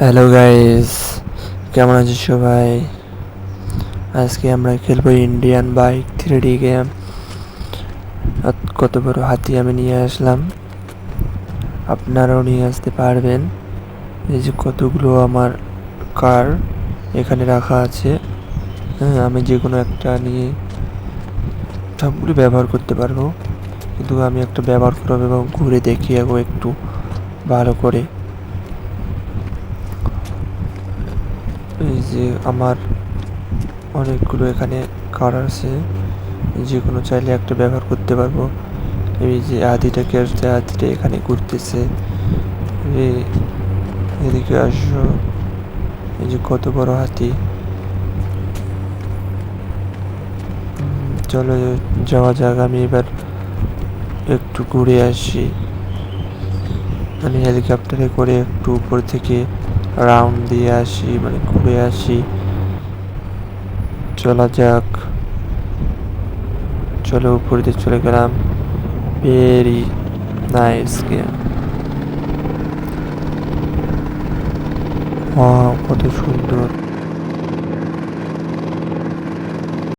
Hello guys কেমন আছিস সবাই? আজকে আমরা খেলব Indian bike three D game কত বড় হাতি আমি নিয়ে আসলাম। আপনারাও নিয়ে আসতে পারবেন। এই যে কতগুলো আমার কার এখানে রাখা আছে। হ্যাঁ আমি যে কোনো একটা নিয়ে সবগুলো ব্যবহার করতে পারব। কিন্তু আমি একটা ব্যবহার করব এবং ঘুরে দেখিয়ে একটু ভালো করে। এই যে আমার অনেকগুলো এখানে কার আছে যে কোনো চাইলে একটা ব্যবহার করতে পারব। এই যে হাতিটাকে আসছে হাতিটা এখানে ঘুরতেছে। এদিকে আসো। এই যে কত বড় হাতি। চলো যাওয়া যাক, আমি এবার একটু ঘুরে আসি। মানে হেলিকপ্টারে করে একটু উপর থেকে রাউন্ড দিয়ে আসি মানে ঘুরে আসি। চলা যাক। চলো উপর দিয়ে চলে গেলাম। ভেরি নাইস গেম কত সুন্দর।